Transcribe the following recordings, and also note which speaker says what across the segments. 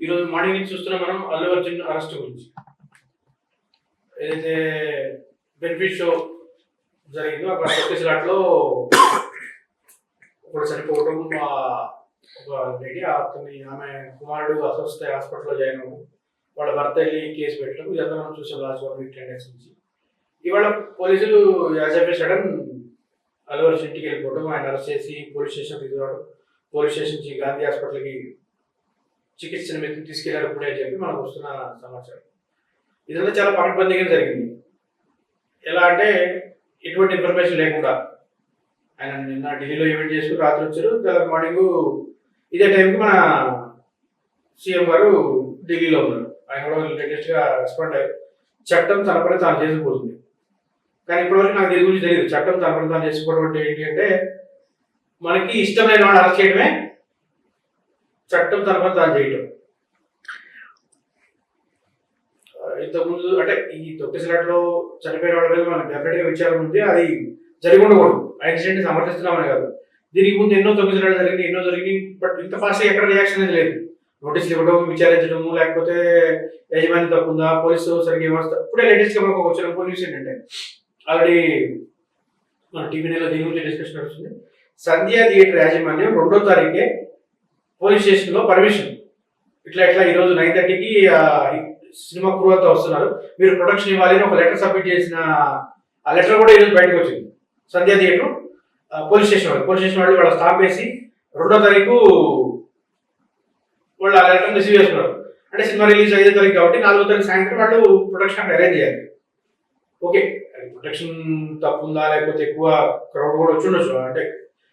Speaker 1: Morning నుంచి చూస్తున్నాం మనం అల్లు అర్జున్ అరెస్ట్ గురించి. ఏదైతే బెనిఫిట్ షో జరిగిందో అక్కడ ఛత్తీస్గఢ్లో ఇప్పుడు చనిపోవడం ఒక లేడీ అతని ఆమె కుమారుడు అస్వస్థ హాస్పిటల్లో జాయిన్ అవ్వడం వాళ్ళ భర్త వెళ్ళి కేసు పెట్టడం ఇదంతా మనం చూసాం last one week ten days నుంచి. ఇవాళ పోలీసులు as a sudden Allu Arjun ఇంటికి వెళ్ళిపోవడం ఆయన అరెస్ట్ చేసి పోలీస్ స్టేషన్ తీసుకురావడం పోలీస్ స్టేషన్ నుంచి గాంధీ హాస్పిటల్కి చికిత్స మీకు తీసుకెళ్ళారు ఇప్పుడే అని చెప్పి మనకు వస్తున్న సమాచారం. ఇదంతా చాలా పకడ్బందీగా జరిగింది. ఎలా అంటే ఎటువంటి ఇన్ఫర్మేషన్ లేకుండా ఆయన నిన్న ఢిల్లీలో ఈవెంట్ చేసుకుని రాత్రి వచ్చారు తర్వాత మార్నింగ్ ఇదే టైంకి మన సీఎం గారు ఢిల్లీలో ఉన్నారు. ఆయన కూడా లేటెస్ట్గా రెస్పాండ్ అయ్యారు. చట్టం తన పని తాను చేసుకుపోతుంది. కానీ ఇప్పటివరకు నాకు దీని గురించి తెలియదు చట్టం తన పని తాను చేసుకోవడం అంటే ఏంటి అంటే మనకి ఇష్టమైన వాడు అరెస్ట్ చేయడమే చట్టం తర్వాత దాన్ని తాను చేయటం. ఇంతకుముందు అంటే ఈ తొక్కిసలాట్లో చనిపోయిన వాళ్ళ మీద మనకు డెఫినెట్గా విచారం ఉంది అది జరిగి ఉండకూడదు. ఆ సమర్థిస్తున్నామని కాదు. దీనికి ముందు ఎన్నో తొక్కిసలాట్లు జరిగింది ఎన్నో జరిగింది బట్ ఇంత ఫాస్ట్ ఎక్కడ రియాక్షన్ అనేది లేదు. నోటీసులు ఇవ్వడం విచారించడము లేకపోతే యజమాని తప్పుందా పోలీసు సరిగ్గా వ్యవస్థ ఇప్పుడే లేటెస్ట్గా మనకు వచ్చిన పోలీస్ ఏంటంటే ఆల్రెడీ మన టీవీ నెలలో దీని గురించి డిస్కషన్ నడుస్తుంది. సంధ్యా థియేటర్ యాజమాన్యం రెండో తారీఖే పోలీస్ స్టేషన్లో పర్మిషన్. ఇట్లా ఇట్లా ఈరోజు నైన్ థర్టీకి సినిమా క్రూ అంతా వస్తున్నారు. మీరు ప్రొడక్షన్ ఇవ్వాలి అని ఒక లెటర్ సబ్మిట్ చేసిన ఆ లెటర్ కూడా ఈరోజు బయటకు వచ్చింది. సంధ్యా థియేటర్ పోలీస్ స్టేషన్ వాళ్ళు. పోలీస్ స్టేషన్ వాళ్ళు వాళ్ళ స్టాప్ వేసి రెండో తారీఖు వాళ్ళు ఆ లెటర్ రిసీవ్ చేసుకున్నారు. అంటే సినిమా రిలీజ్ ఐదో తారీఖు కాబట్టి నాలుగో తారీఖు సాయంత్రం వాళ్ళు ప్రొడక్షన్ అక్కడ అరేంజ్ చేయాలి. ఓకే. ప్రొటెక్షన్ తప్పు ఉందా లేకపోతే ఎక్కువ క్రౌడ్ కూడా వచ్చి ఉండొచ్చు. అంటే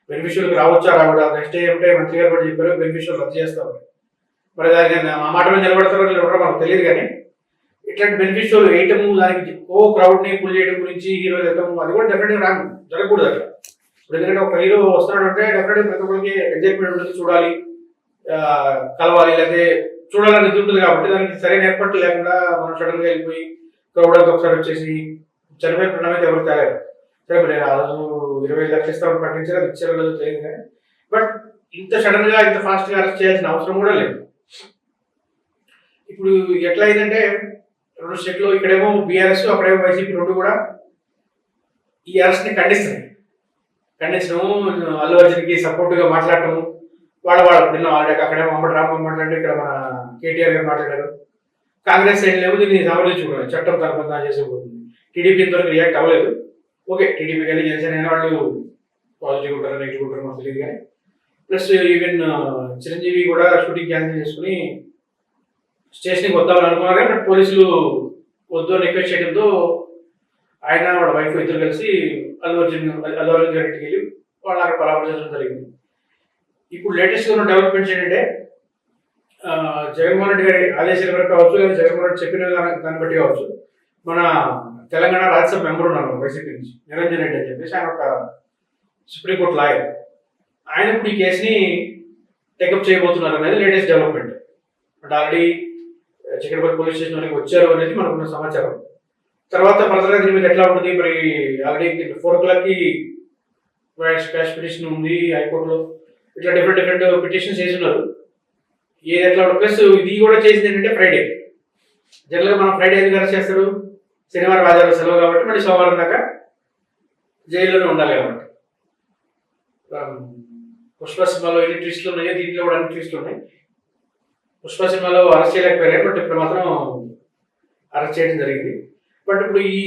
Speaker 1: బెనిఫిషియల్ రావచ్చా రావడా నెక్స్ట్ డే అంటే మంత్రి గారు కూడా చెప్పారు బెనిఫిషియల్ రద్దు చేస్తాం. మరి దానికి ఆ మాట మీద నిలబడతారో నిలబడరో మనకు తెలియదు కానీ ఇట్లాంటి బెనిఫిషియల్ వేయటము దానికి ఓ క్రౌడ్ని పుల్ చేయడం గురించి హీరో వెళ్తాము అది కూడా డెఫినెట్గా రాను జరగకూడదు అట్లా. ఇప్పుడు ఎందుకంటే ఒక హీరో వస్తున్నాడు అంటే డెఫినెట్గా ప్రతి ఒక్కరికి ఎగ్జైట్మెంట్ ఉంటుంది చూడాలి కలవాలి లేకపోతే చూడాలని ఉంటుంది కాబట్టి దానికి సరైన ఏర్పాట్లు లేకుండా మనం సడన్గా వెళ్ళిపోయి క్రౌడ్ అంతా ఒకసారి వచ్చేసి చనిపోయిన ప్రణామం ఎవరు తేలేరు సరే మరి ఆ రోజు ఇరవై ఐదు లక్షలు ఇస్తామని అది ఇచ్చారో తెలియదు కానీ. బట్ ఇంత సడన్గా ఇంత ఫాస్ట్గా అరెస్ట్ చేయాల్సిన అవసరం కూడా లేదు. ఇప్పుడు ఎట్లా అయిందంటే రెండు స్టేట్లో ఇక్కడేమో బీఆర్ఎస్ అక్కడేమో వైసీపీ రెండు కూడా ఈ అరెస్ట్ని ఖండిస్తున్నాయి. ఖండించడము అల్లు అర్జున్కి సపోర్టుగా మాట్లాడటము వాళ్ళ వాళ్ళ నిన్న ఆల్రెడీ అక్కడేమో అమ్మడు రామ్ మాట్లాడి ఇక్కడ మన కేటీఆర్ గారు మాట్లాడారు. కాంగ్రెస్ సైడ్ లేవు దీన్ని సమర్థించుకున్నారు చట్టం తరపున చేసేపోతుంది టీడీపీ ఇంతవరకు రియాక్ట్ అవ్వలేదు. ఓకే టీడీపీ కానీ జనసేన అయిన వాళ్ళు పాజిటివ్ ఉంటారు నెగిటివ్ ఉంటారు మనకు తెలియదు కానీ ప్లస్ ఈవెన్ uh, చిరంజీవి కూడా షూటింగ్ క్యాన్సిల్ చేసుకుని స్టేషన్కి వద్దామని అనుకున్నారు కానీ బట్ పోలీసులు వద్దు అని రిక్వెస్ట్ చేయడంతో ఆయన వాళ్ళ వైఫ్ ఇద్దరు కలిసి అల్లు అర్జున్ అల్లు అర్జున్ గారి ఇంటికి వెళ్ళి వాళ్ళు అక్కడ పరామర్శించడం జరిగింది. ఇప్పుడు లేటెస్ట్ ఉన్న డెవలప్మెంట్స్ ఏంటంటే uh, జగన్మోహన్ రెడ్డి గారి ఆదేశాల వరకు కావచ్చు లేదా జగన్మోహన్ రెడ్డి చెప్పిన దాన్ని బట్టి కావచ్చు. మన తెలంగాణ రాజ్యసభ మెంబర్ ఉన్నారు వైసీపీ నుంచి. నిరంజన్ రెడ్డి అని చెప్పేసి ఆయన ఒక సుప్రీంకోర్టు లాయర్. ఆయన ఇప్పుడు ఈ కేసుని టేకప్ చేయబోతున్నారు అనేది లేటెస్ట్ డెవలప్మెంట్. అంటే ఆల్రెడీ చికెన్పల్లి పోలీస్ స్టేషన్ వరకు వచ్చారు అనేది మనకున్న సమాచారం. తర్వాత ఫర్దర్గా దీని మీద ఎట్లా ఉంటుంది? మరి ఆల్రెడీ ఫోర్ ఓ క్లాక్కి క్యాష్ పిటిషన్ ఉంది హైకోర్టులో. ఇట్లా డిఫరెంట్ డిఫరెంట్ పిటిషన్స్ చేస్తున్నారు ఏది ఎట్లా ప్లస్ ఇది కూడా చేసింది ఏంటంటే ఫ్రైడే జనరల్గా మనం ఫ్రైడే ఎందుకు అరెస్ట్ చేస్తారు? శనివారం ఆదివారం సెలవు కాబట్టి మళ్ళీ సోమవారం దాకా జైల్లోనే ఉండాలి కాబట్టి. పుష్ప సినిమాలో ఎన్ని ట్విస్టులు ఉన్నాయో దీంట్లో కూడా అన్ని ట్విస్టులు ఉన్నాయి. పుష్ప సినిమాలో అరెస్ట్ చేయలేకపోయారు బట్ ఇప్పుడు మాత్రం అరెస్ట్ చేయడం జరిగింది. బట్ ఇప్పుడు ఈ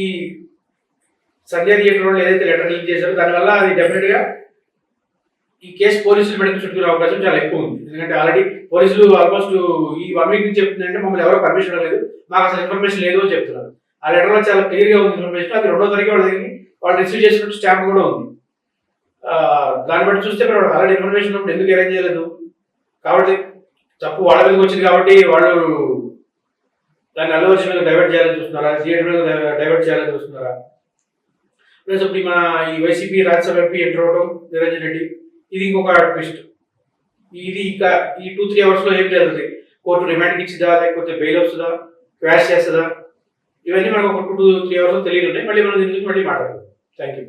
Speaker 1: సంధ్య థియేటర్ వాళ్ళు ఏదైతే లెటర్ లీక్ చేశారో దానివల్ల అది డెఫినెట్గా ఈ కేసు పోలీసులు మెడకు చుట్టుకునే అవకాశం చాలా ఎక్కువ ఉంది. ఎందుకంటే ఆల్రెడీ పోలీసులు ఆల్మోస్ట్ ఈ వన్ వీక్ నుంచి చెప్తుందంటే మమ్మల్ని ఎవరో పర్మిషన్ లేదు మాకు అసలు ఇన్ఫర్మేషన్ లేదు అని చెప్తున్నారు. ఆ లెటర్లో చాలా క్లియర్గా ఉంది ఇన్ఫర్మేషన్ అది రెండో తారీఖు వాళ్ళు దిగింది వాళ్ళు రిసీవ్ చేసినట్టు స్టాంప్ కూడా ఉంది. దాన్ని బట్టి చూస్తే మరి ఆల్రెడీ ఇన్ఫర్మేషన్ ఉన్నప్పుడు ఎందుకు అరేంజ్ చేయలేదు? కాబట్టి తప్పు వాళ్ళ మీదకి వచ్చింది కాబట్టి వాళ్ళు దాన్ని అల్లు మీద డైవర్ట్ చేయాలని చూస్తున్నారా? థియేటర్ మీద డైవర్ట్ చేయాలని చూస్తున్నారా? ప్లస్ ఇప్పుడు మన ఈ వైసీపీ రాజ్యసభ ఎంపీ ఎంటర్ అవడం నిరంజన్ రెడ్డి ఇది ఇంకొక ట్విస్ట్ ఇది ఇక ఈ టూ త్రీ అవర్స్లో ఏం జరుగుతుంది కోర్టు రిమాండ్కి ఇచ్చిదా లేకపోతే బెయిల్ వస్తుందా? క్వాష్ చేస్తుందా? ఇవన్నీ మనకు ఒక టూ త్రీ అవర్స్ తెలియదు ఉన్నాయి మళ్ళీ మనం దీని గురించి మళ్ళీ మాట్లాడదాం థ్యాంక్ యూ